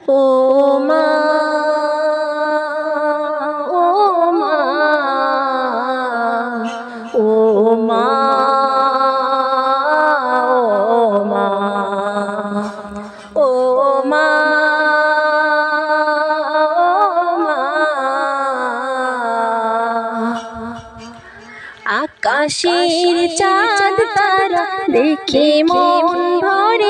ও মা ও মা ও মা ও মা ও মা আকাশের চাঁদ তারা দেখে মন ভরে।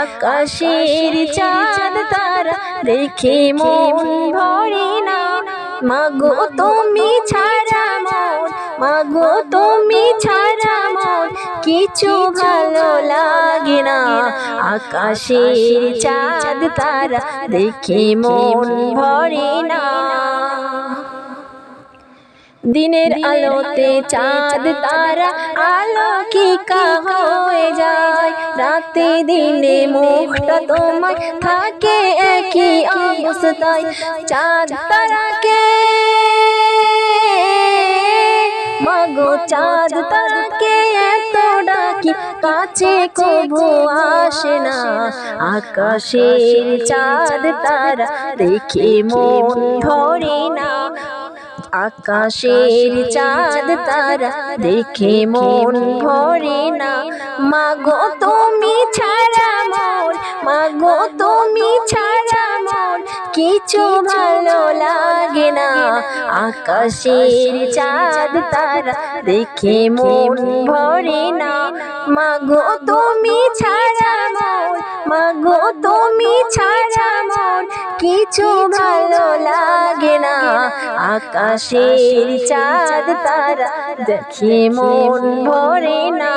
আকাশের চাঁদ তারা দেখে মন ভরে না মাগো তুমি ছাড়া মন, মাগো তুমি ছাড়া মন, কিছু ভালো লাগে না আকাশের চাঁদ তারা দেখে মন ভরে না দিনের আলোতে চাঁদ তারা আলো আলোকিকা হয়ে যায়। রাতে দিনে মুখটা তোমার থাকে একই অবস্থায়। চাঁদ তারাকে মাগো, চাঁদ তারাকে এত ডাকি, কাছে কবু আসে না। আকাশের চাঁদ তারা দেখে মন ধরে না। আকাশের চাঁদ তারা দেখে মন ভরে না। মাগো তুমি ছাড়া মন মাগো তুমি ছাড়া মন কিছু ভালো লাগে না। আকাশের চাঁদ তারা দেখে মন ভরে না। মাগো তুমি ছাড়া কিছু ভালো লাগে না। আকাশের চাঁদ তারা দেখে মন ভরে না।